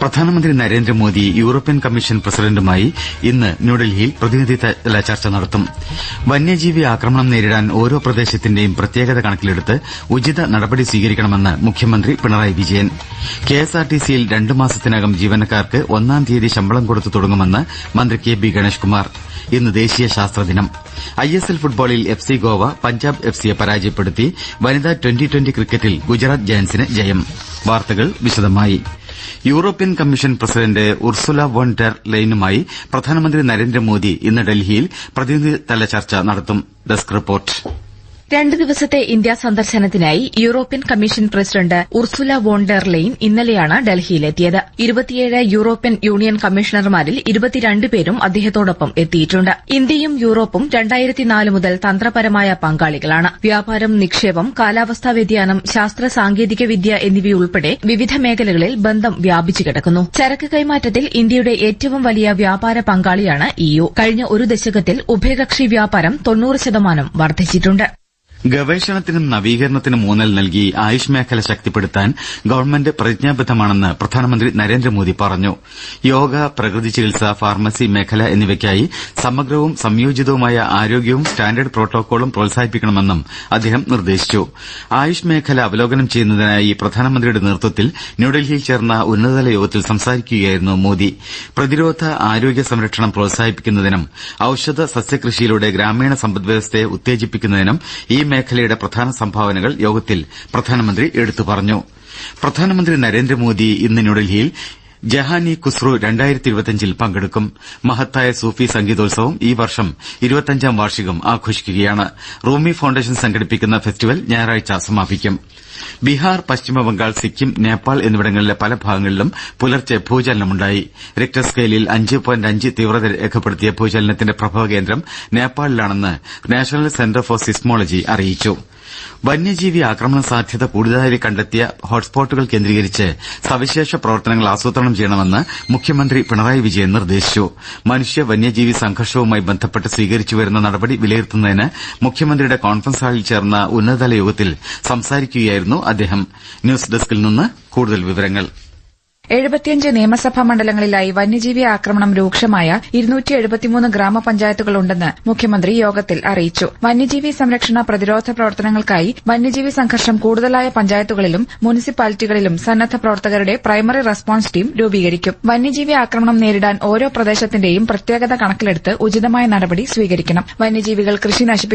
പ്രധാനമന്ത്രി Narendra Modi European commission പ്രസിഡന്റുമായി ഇന്ന് ന്യൂഡൽഹിയിൽ പ്രതിനിധിതല ചർച്ച നടത്തും. വന്യജീവി ആക്രമണം നേരിടാൻ ഓരോ പ്രദേശത്തിന്റെയും പ്രത്യേകത കണക്കിലെടുത്ത് ഉചിത നടപടി സ്വീകരിക്കണമെന്ന് മുഖ്യമന്ത്രി പിണറായി വിജയൻ. കെഎസ്ആർടിസിയിൽ രണ്ടു മാസത്തിനകം ജീവനക്കാർക്ക് ഒന്നാം തീയതി ശമ്പളം കൊടുത്തു തുടങ്ങുമെന്ന് മന്ത്രി കെ ബി ഗണേഷ്കുമാർ. ഇന്ന് ദേശീയ ശാസ്ത്രദിനം. ഐഎസ്എൽ ഫുട്ബോളിൽ F C Goa Punjab F സിയെ പരാജയപ്പെടുത്തി വനിതാ ട്വന്റി ട്വന്റി ക്രിക്കറ്റിൽ ഗുജറാത്ത് ജയൻസിന് ജയം. വാർത്തകൾ വിശദമായി. European Commission president Ursula von der ലെയ്നുമായി പ്രധാനമന്ത്രി നരേന്ദ്രമോദി ഇന്ന് ഡൽഹിയിൽ പ്രതിനിധിതല ചർച്ച നടത്തും. രണ്ട് ദിവസത്തെ ഇന്ത്യ സന്ദർശനത്തിനായി European commission president Ursula von der Leyen ഇന്നലെയാണ് ഡൽഹിയിലെത്തിയത്. ഇരുപത്തിയേഴ് യൂറോപ്യൻ യൂണിയൻ കമ്മീഷണർമാരിൽ ഇരുപത്തിരണ്ട് പേരും അദ്ദേഹത്തോടൊപ്പം എത്തിയിട്ടുണ്ട്. ഇന്ത്യയും യൂറോപ്പും രണ്ടായിരത്തിനാല് മുതൽ തന്ത്രപരമായ പങ്കാളികളാണ്. വ്യാപാരം നിക്ഷേപം കാലാവസ്ഥാ വ്യതിയാനം ശാസ്ത്ര സാങ്കേതിക വിദ്യ എന്നിവയുൾപ്പെടെ വിവിധ മേഖലകളിൽ ബന്ധം വ്യാപിച്ചു കിടക്കുന്നു. ചരക്ക് കൈമാറ്റത്തിൽ ഇന്ത്യയുടെ ഏറ്റവും വലിയ വ്യാപാര പങ്കാളിയാണ് ഇയു കഴിഞ്ഞ ഒരു ദശകത്തിൽ ഉഭയകക്ഷി വ്യാപാരം തൊണ്ണൂറ് ശതമാനം വർദ്ധിച്ചിട്ടുണ്ട്. ഗവേഷണത്തിനും നവീകരണത്തിനും ഊന്നൽ നൽകി ആയുഷ് മേഖല ശക്തിപ്പെടുത്താൻ ഗവൺമെന്റ് പ്രതിജ്ഞാബദ്ധമാണെന്ന് പ്രധാനമന്ത്രി നരേന്ദ്രമോദി പറഞ്ഞു. യോഗ പ്രകൃതി ചികിത്സ ഫാർമസി മേഖല എന്നിവയ്ക്കായി സമഗ്രവും സംയോജിതവുമായ ആരോഗ്യവും സ്റ്റാൻഡേർഡ് പ്രോട്ടോക്കോളും പ്രോത്സാഹിപ്പിക്കണമെന്നും അദ്ദേഹം നിർദ്ദേശിച്ചു. ആയുഷ് മേഖല അവലോകനം ചെയ്യുന്നതിനായി പ്രധാനമന്ത്രിയുടെ നേതൃത്വത്തിൽ ന്യൂഡൽഹിയിൽ ചേർന്ന ഉന്നതതല യോഗത്തിൽ സംസാരിക്കുകയായിരുന്നു മോദി. പ്രതിരോധ ആരോഗ്യ സംരക്ഷണം പ്രോത്സാഹിപ്പിക്കുന്നതിനും ഔഷധ സസ്യകൃഷിയിലൂടെ ഗ്രാമീണ സമ്പദ്വ്യവസ്ഥയെ ഉത്തേജിപ്പിക്കുന്നതിനും ഈ മേഖലയുടെ പ്രധാന സംഭാവനകൾ യോഗത്തിൽ പ്രധാനമന്ത്രി എടുത്തു പറഞ്ഞു. പ്രധാനമന്ത്രി നരേന്ദ്രമോദി ഇന്ന് ന്യൂഡൽഹിയിൽ ജഹാൻ ഖുസ്രു രണ്ടായിരത്തി ഇരുപത്തിയഞ്ചിൽ പങ്കെടുക്കും. മഹത്തായ സൂഫി സംഗീതോത്സവം ഈ വർഷം ഇരുപത്തഞ്ചാം വാർഷികം ആഘോഷിക്കുകയാണ്. റൂമി ഫൌണ്ടേഷൻ സംഘടിപ്പിക്കുന്ന ഫെസ്റ്റിവൽ ഞായറാഴ്ച സമാപിക്കും. ബീഹാർ പശ്ചിമബംഗാൾ സിക്കിം നേപ്പാൾ എന്നിവിടങ്ങളിലെ പല ഭാഗങ്ങളിലും പുലർച്ചെ ഭൂചലനമുണ്ടായി. റിക്ടർ സ്കെയിലിൽ അഞ്ച് പോയിന്റ് അഞ്ച് തീവ്രത രേഖപ്പെടുത്തിയ ഭൂചലനത്തിന്റെ പ്രഭവകേന്ദ്രം നേപ്പാളിലാണെന്ന് നാഷണൽ സെന്റർ ഫോർ സിസ്മോളജി അറിയിച്ചു. വന്യജീവി ആക്രമണ സാധ്യത കൂടുതലായി കണ്ടെത്തിയ ഹോട്ട്സ്പോട്ടുകൾ കേന്ദ്രീകരിച്ച് സവിശേഷ പ്രവർത്തനങ്ങൾ ആസൂത്രണം ചെയ്യണമെന്ന് മുഖ്യമന്ത്രി പിണറായി വിജയൻ നിർദ്ദേശിച്ചു. മനുഷ്യ വന്യജീവി സംഘർഷവുമായി ബന്ധപ്പെട്ട് സ്വീകരിച്ചുവരുന്ന നടപടി വിലയിരുത്തുന്നതിന് മുഖ്യമന്ത്രിയുടെ കോൺഫറൻസ് ഹാളിൽ ചേർന്ന ഉന്നതതല യോഗത്തിൽ സംസാരിക്കുകയായിരുന്നു അദ്ദേഹം. ന്യൂസ് ഡെസ്കിൽ നിന്ന് കൂടുതൽ വിവരങ്ങൾ. എഴുപത്തിയഞ്ച് നിയമസഭാ മണ്ഡലങ്ങളിലായി വന്യജീവി ആക്രമണം രൂക്ഷമായ ഇരുന്നൂറ്റി എഴുപത്തിമൂന്ന് ഗ്രാമപഞ്ചായത്തുകളുണ്ടെന്ന് മുഖ്യമന്ത്രി യോഗത്തിൽ അറിയിച്ചു. വന്യജീവി സംരക്ഷണ പ്രതിരോധ പ്രവർത്തനങ്ങൾക്കായി വന്യജീവി സംഘർഷം കൂടുതലായ പഞ്ചായത്തുകളിലും മുനിസിപ്പാലിറ്റികളിലും സന്നദ്ധ പ്രവർത്തകരുടെ പ്രൈമറി റെസ്പോൺസ് ടീം രൂപീകരിക്കും. വന്യജീവി ആക്രമണം നേരിടാൻ ഓരോ പ്രദേശത്തിന്റെയും പ്രത്യേകത കണക്കിലെടുത്ത് ഉചിതമായ നടപടി സ്വീകരിക്കണം. വന്യജീവികൾ കൃഷി നശിപ്പിക്കും